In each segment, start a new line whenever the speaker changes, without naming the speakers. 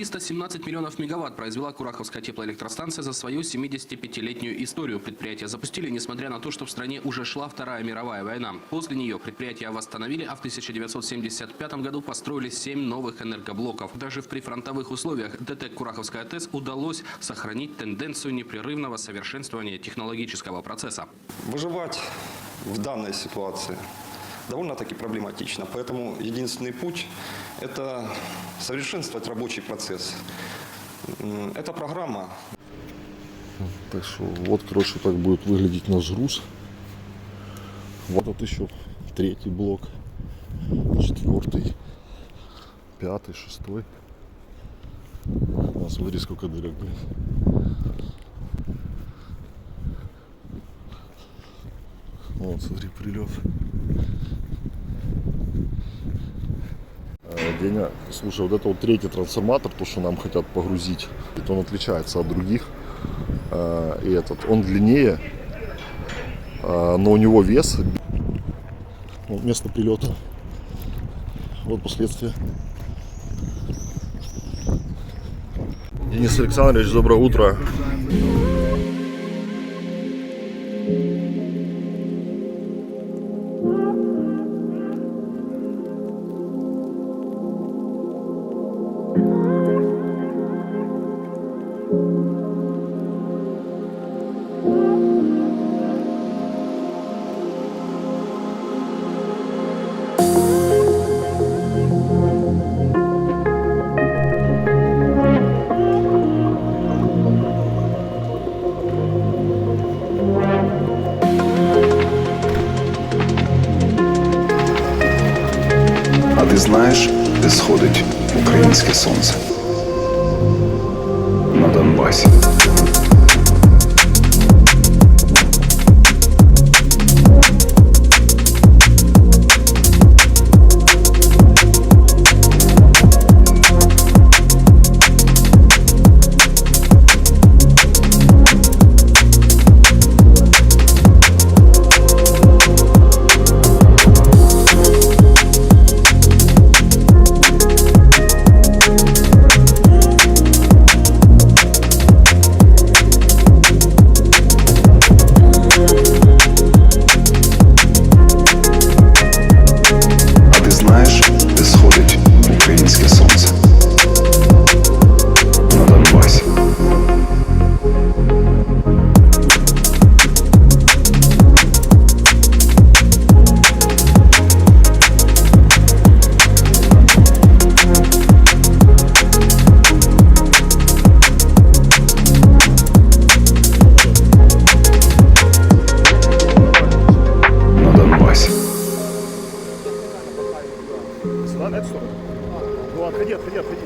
317 миллионов мегаватт произвела Кураховская теплоэлектростанция за свою 75-летнюю историю. Предприятие запустили, несмотря на то, что в стране уже шла Вторая мировая война. После нее предприятие восстановили, а в 1975 году построили 7 новых энергоблоков. Даже в прифронтовых условиях ДТЭК Кураховская ТЭС удалось сохранить тенденцию непрерывного совершенствования технологического процесса.
Выживать в данной ситуации довольно-таки проблематично. Поэтому единственный путь – это совершенствовать рабочий процесс. М, Эта программа
Так что вот, короче, так будет выглядеть наш груз. Вот это еще третий блок, четвертый, пятый, шестой. А, смотри, сколько дырок, блин. Вот, смотри, прилет. Деня, слушай, вот это вот третий трансформатор, то, что нам хотят погрузить, это он отличается от других. Э, И этот, он длиннее, э, но у него вес. Вот место прилета. Вот последствия. Денис Александрович, доброе утро.
А ти знаєш, де сходить українське сонце? На
Ну, отходи, отходи, отходи.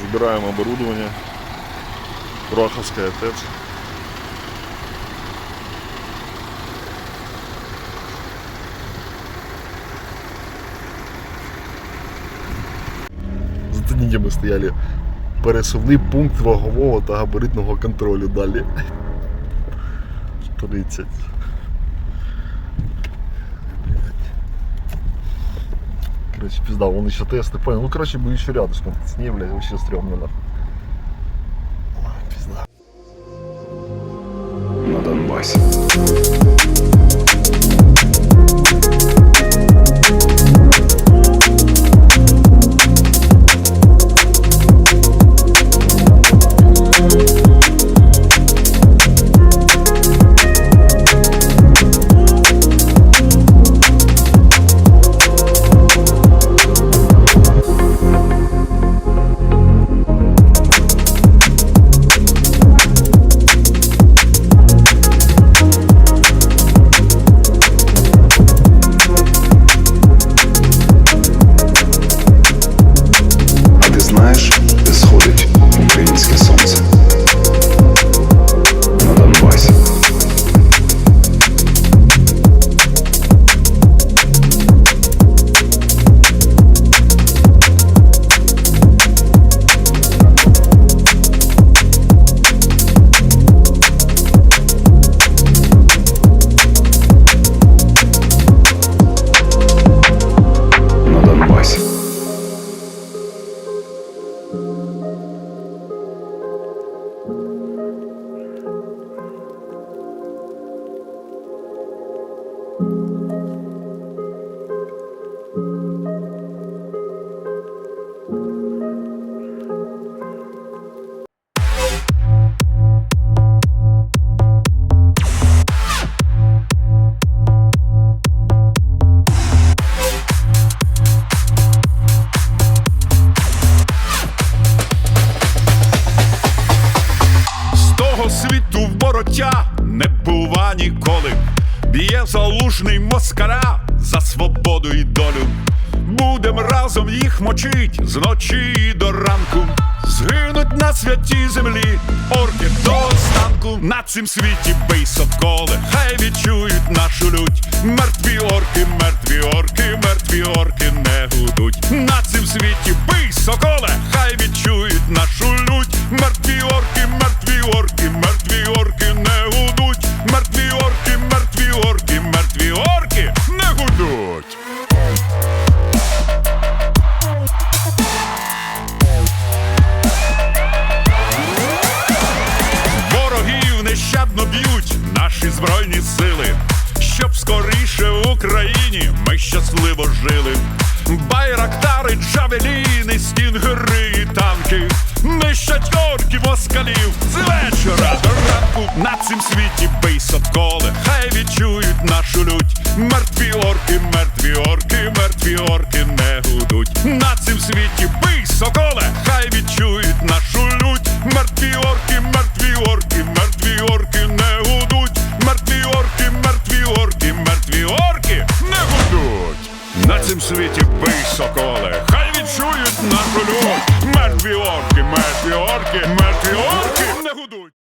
Забираем оборудование. Кураховская ТЭЦ. Затоніді ми стояли пересувний пункт вагового та габаритного контролю далі. 30. Короче, пизда, он еще тесты, понял. Ну, короче, мы еще рядышком с ней, блядь, вообще стрёмно, нахуй. Пизда.
На Донбасі.
залужний москаля за свободу і долю. Будем разом їх мочить зночі до ранку. Згинуть на святій землі, орки до останку. На цім світі бий соколи, хай відчують нашу лють. Мертві орки, мертві орки, мертві орки не гудуть. На цім світі бий соколе, хай відчують нашу лють. Мертві орки, мертві орки, мертві орки не гудуть. На цім світі бий соколе, хай відчують нашу лють. Мертві орки, мертві орки, мертві орки не гудуть. Мертві орки, мертві орки, мертві орки не гудуть. На цім світі бий соколе, хай відчують нашу лють. Мертві орки, мертві орки, мертві орки не гудуть.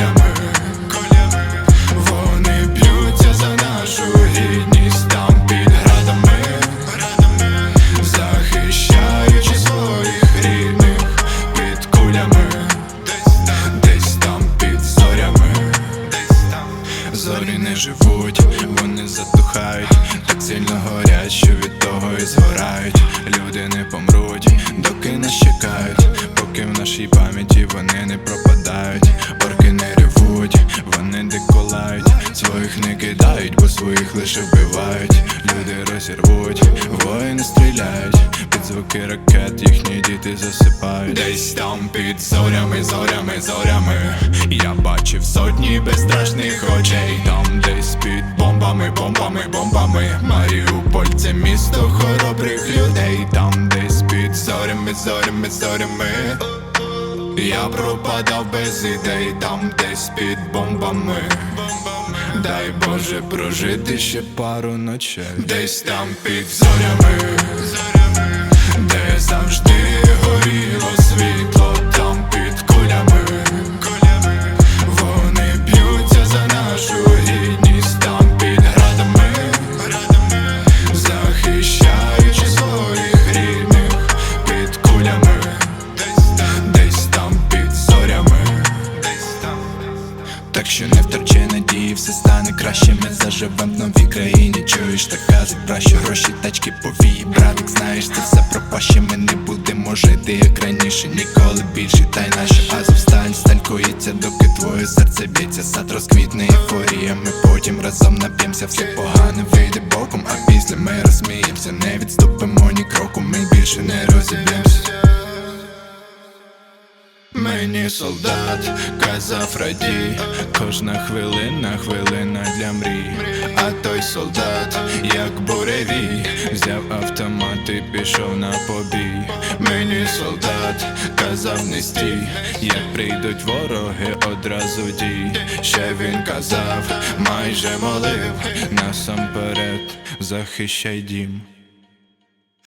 під кулями, кулями, вони б'ються за нашу гідність, там під градами, градами, захищаючи своїх рідних під кулями, десь там, десь там під зорями, десь там зорі не живуть, вони затухають, так сильно горять, що від того і згорають. Люди не помруть, доки нас чекають, поки в нашій пам'яті вони не пропадають, орки не ревуть, вони деколають, своїх не кидають, бо своїх лише вбивають. Люди розірвуть, воїни стріляють, під звуки ракет їхні діти засипають. Десь там під зорями, зорями, зорями. Я бачив сотні безстрашних очей. Там десь під бомбами, бомбами, бомбами. Маріуполь це місто хоробрих людей. Там десь під зорями, зорями, зорями. Я пропадав без ідей, там десь під бомбами. Дай Боже прожити ще пару ночей. Десь там під зорями, де завжди горіло світло, заживем в новій країні. Чуєш, так казик, краще гроші, тачки повії. Братик, знаєш, це все пропаще. Ми не будемо жити, як раніше, ніколи більше. Та й наша азовсталь сталькується, доки твоє серце б'ється, сад розквітне ейфорія. Ми потім разом нап'ємося, все погане вийде боком, а після ми розсміємося, не відступимо ні кроку, ми більше не розіб'ємося. Мені солдат радій, кожна хвилина, хвилина для мрій. А той солдат, як буревій, взяв автомат і пішов на побій. Мені солдат казав не стій, як прийдуть вороги, одразу дій. Ще він казав, майже молив, насамперед захищай дім.